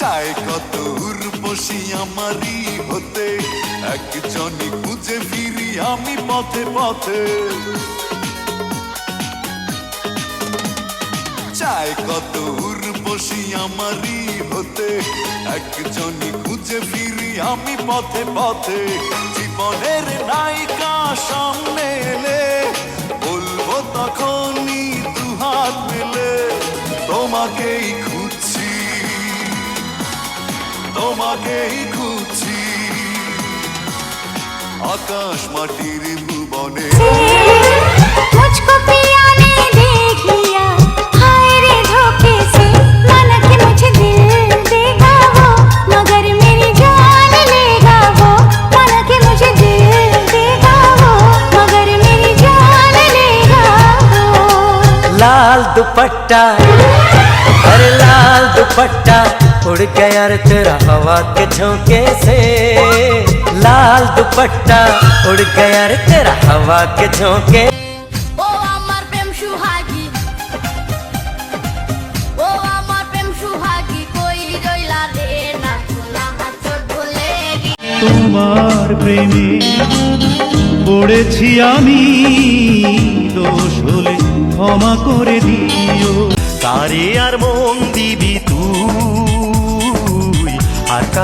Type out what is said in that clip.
চায় কত উর্বশী আমারই হতে? একজনই খুঁজে ফিরি আমি পথে পথে। চায় কত উর্বশী আমারই হতে? একজনই খুঁজে ফিরি আমি পথে পথে। জীবনের নায়িকা সামনে এলে, বলব তখনই দুহাত মেলে, তোমাকেই তোমাকেই খুঁজছি আকাশ মাটির ভুবনে मुझको पिया ने देख लिया हाय रे धोखे से माना कि मुझे दिल देगा वो मगर मेरी जान लेगा वो माना कि मुझे दिल देगा वो मगर मेरी जान लेगा वो लाल दुपट्टा अरे लाल दुपट्टा उड़ गया रे तेरा हवा के झोंके से लाल दुपट्टा उड़ गया रे तेरा हवा के झोंके ও আমার প্রেম সুহাগী ও আমার প্রেম সুহাগী কই রইলা রে না খোলা হাত ভুলে গিয়ে তোমার প্রেমে পড়েছি আমি দোষ হলে ক্ষমা করে দিও কারে আর মন দিবি пока.